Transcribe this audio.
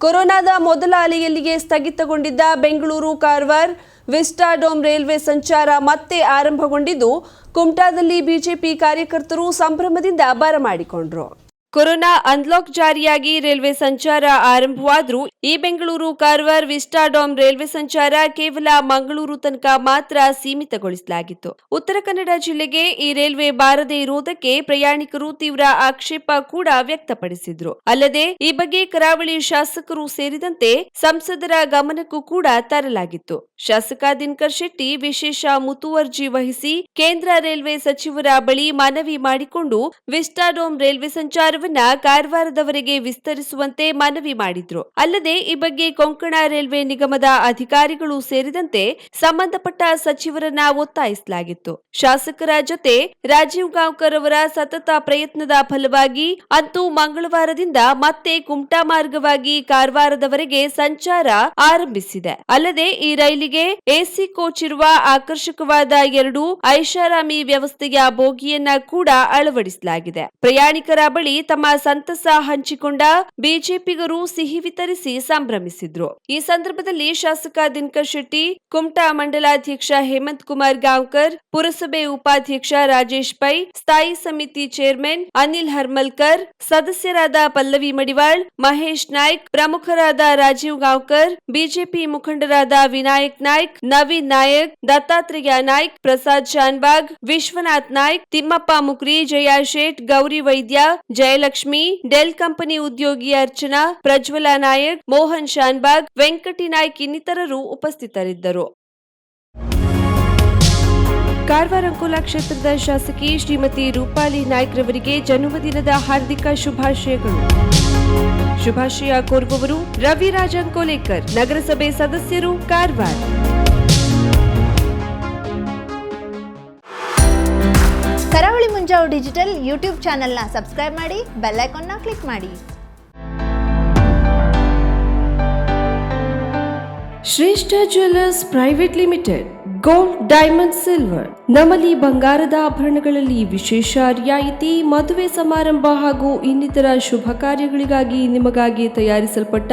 ಕೊರೋನಾದ ಮೊದಲ ಅಲೆಯಲ್ಲಿಗೆ ಸ್ಥಗಿತಗೊಂಡಿದ್ದ ಬೆಂಗಳೂರು ಕಾರವಾರ್ ವಿಸ್ಟಾಡೋಮ್ ರೈಲ್ವೆ ಸಂಚಾರ ಮತ್ತೆ ಆರಂಭಗೊಂಡಿದ್ದು, ಕುಮಟಾದಲ್ಲಿ ಬಿಜೆಪಿ ಕಾರ್ಯಕರ್ತರು ಸಂಭ್ರಮದಿಂದ ಬರಮಾಡಿಕೊಂಡ್ರು ಕೊರೋನಾ ಅನ್ಲಾಕ್ ಜಾರಿಯಾಗಿ ರೈಲ್ವೆ ಸಂಚಾರ ಆರಂಭವಾದರೂ ಈ ಬೆಂಗಳೂರು ಕಾರವಾರ್ ವಿಸ್ಟಾಡಾಮ್ ರೈಲ್ವೆ ಸಂಚಾರ ಕೇವಲ ಮಂಗಳೂರು ತನಕ ಮಾತ್ರ ಸೀಮಿತಗೊಳಿಸಲಾಗಿತ್ತು. ಉತ್ತರ ಕನ್ನಡ ಜಿಲ್ಲೆಗೆ ಈ ರೈಲ್ವೆ ಬಾರದೇ ಇರುವುದಕ್ಕೆ ಪ್ರಯಾಣಿಕರು ತೀವ್ರ ಆಕ್ಷೇಪ ಕೂಡ ವ್ಯಕ್ತಪಡಿಸಿದ್ರು. ಅಲ್ಲದೆ ಈ ಬಗ್ಗೆ ಕರಾವಳಿ ಶಾಸಕರು ಸೇರಿದಂತೆ ಸಂಸದರ ಗಮನಕ್ಕೂ ಕೂಡ ತರಲಾಗಿತ್ತು. ಶಾಸಕ ದಿನಕರ್ ಶೆಟ್ಟಿ ವಿಶೇಷ ಮುತುವರ್ಜಿ ವಹಿಸಿ ಕೇಂದ್ರ ರೈಲ್ವೆ ಸಚಿವರ ಬಳಿ ಮನವಿ ಮಾಡಿಕೊಂಡು ವಿಸ್ಟಾಡೋಮ್ ರೈಲ್ವೆ ಸಂಚಾರವನ್ನ ಕಾರವಾರದವರೆಗೆ ವಿಸ್ತರಿಸುವಂತೆ ಮನವಿ ಮಾಡಿದ್ರು. ಅಲ್ಲದೆ ಈ ಬಗ್ಗೆ ಕೊಂಕಣ ರೈಲ್ವೆ ನಿಗಮದ ಅಧಿಕಾರಿಗಳು ಸೇರಿದಂತೆ ಸಂಬಂಧಪಟ್ಟ ಸಚಿವರನ್ನ ಒತ್ತಾಯಿಸಲಾಗಿತ್ತು. ಶಾಸಕರ ಜೊತೆ ರಾಜೀವ್ ಗಾಂವ್ಕರ್ ಅವರ ಸತತ ಪ್ರಯತ್ನದ ಫಲವಾಗಿ ಅಂತೂ ಮಂಗಳವಾರದಿಂದ ಮತ್ತೆ ಕುಮಟಾ ಮಾರ್ಗವಾಗಿ ಕಾರವಾರದವರೆಗೆ ಸಂಚಾರ ಆರಂಭಿಸಿದೆ. ಅಲ್ಲದೆ ಈ ರೈಲಿಗೆ ಎಸಿ ಕೋಚ್ ಇರುವ ಆಕರ್ಷಕವಾದ ಎರಡು ಐಷಾರಾಮಿ ವ್ಯವಸ್ಥೆಯ ಬೋಗಿಯನ್ನ ಕೂಡ ಅಳವಡಿಸಲಾಗಿದೆ. ಪ್ರಯಾಣಿಕರ ಬಳಿ ತಮ್ಮ ಸಂತಸ ಹಂಚಿಕೊಂಡ ಬಿಜೆಪಿಗರು ಸಿಹಿ ವಿತರಿಸಿ ಸಂಭ್ರಮಿಸಿದ್ರು. ಈ ಸಂದರ್ಭದಲ್ಲಿ ಶಾಸಕ ದಿನಕರ್ ಶೆಟ್ಟಿ, ಕುಮಟಾ ಮಂಡಲಾಧ್ಯಕ್ಷ ಹೇಮಂತ್ ಕುಮಾರ್ ಗಾಂವ್ಕರ್, ಪುರಸಭೆ ಉಪಾಧ್ಯಕ್ಷ ರಾಜೇಶ್ ಪೈ, ಸ್ಥಾಯಿ ಸಮಿತಿ ಚೇರ್ಮನ್ ಅನಿಲ್ ಹರ್ಮಲ್ಕರ್, ಸದಸ್ಯರಾದ ಪಲ್ಲವಿ ಮಡಿವಾಳ್, ಮಹೇಶ್ ನಾಯ್ಕ್, ಪ್ರಮುಖರಾದ ರಾಜೀವ್ ಗಾಂವ್ಕರ್, ಬಿಜೆಪಿ ಮುಖಂಡರಾದ ವಿನಾಯಕ್ ನಾಯ್ಕ್, ನವೀನ್ ನಾಯಕ್, ದತ್ತಾತ್ರೇಯ ನಾಯ್ಕ್, ಪ್ರಸಾದ್ ಶಾನ್ಬಾಗ್, ವಿಶ್ವನಾಥ್ ನಾಯ್ಕ್, ತಿಮ್ಮಪ್ಪ ಮುಕ್ರಿ, ಜಯಾ ಶೇಟ್, ಗೌರಿ ವೈದ್ಯ ಜಯಲಕ್ಷ್ಮಿ, ಡೆಲ್ ಕಂಪನಿ ಉದ್ಯೋಗಿ ಅರ್ಚನಾ, ಪ್ರಜ್ವಲ ನಾಯಕ್, ಮೋಹನ್ ಶಾನ್ಬಾಗ್, ವೆಂಕಟಿ ನಾಯ್ಕ್ ಇನ್ನಿತರರು ಉಪಸ್ಥಿತರಿದ್ದರು. ಕಾರವಾರ ಅಂಕೋಲಾ ಕ್ಷೇತ್ರದ ಶಾಸಕಿ ಶ್ರೀಮತಿ ರೂಪಾಲಿ ನಾಯ್ಕ್ ರವರಿಗೆ ಜನ್ಮದಿನದ ಹಾರ್ದಿಕ ಶುಭಾಶಯಗಳು. ಶುಭಾಶಯ ಕೋರುವವರು ರವಿರಾಜ್ ಅಂಕೋಲೇಕರ್, ನಗರಸಭೆ ಸದಸ್ಯರು ಕಾರವಾರ. ಮುಂಜಾವು ಡಿಜಿಟಲ್ ಯೂಟ್ಯೂಬ್ ಚಾನೆಲ್ನ ಸಬ್ಸ್ಕ್ರೈಬ್ ಮಾಡಿ, ಬೆಲ್ ಐಕಾನ್ನ ಕ್ಲಿಕ್ ಮಾಡಿ. Shreshta jewellers private limited, gold, diamond, silver. ನಮ್ಮಲ್ಲಿ ಬಂಗಾರದ ಆಭರಣಗಳಲ್ಲಿ ವಿಶೇಷ ರಿಯಾಯಿತಿ, ಮದುವೆ ಸಮಾರಂಭ ಹಾಗೂ ಇನ್ನಿತರ ಶುಭ ಕಾರ್ಯಗಳಿಗಾಗಿ ನಿಮಗಾಗಿ ತಯಾರಿಸಲ್ಪಟ್ಟ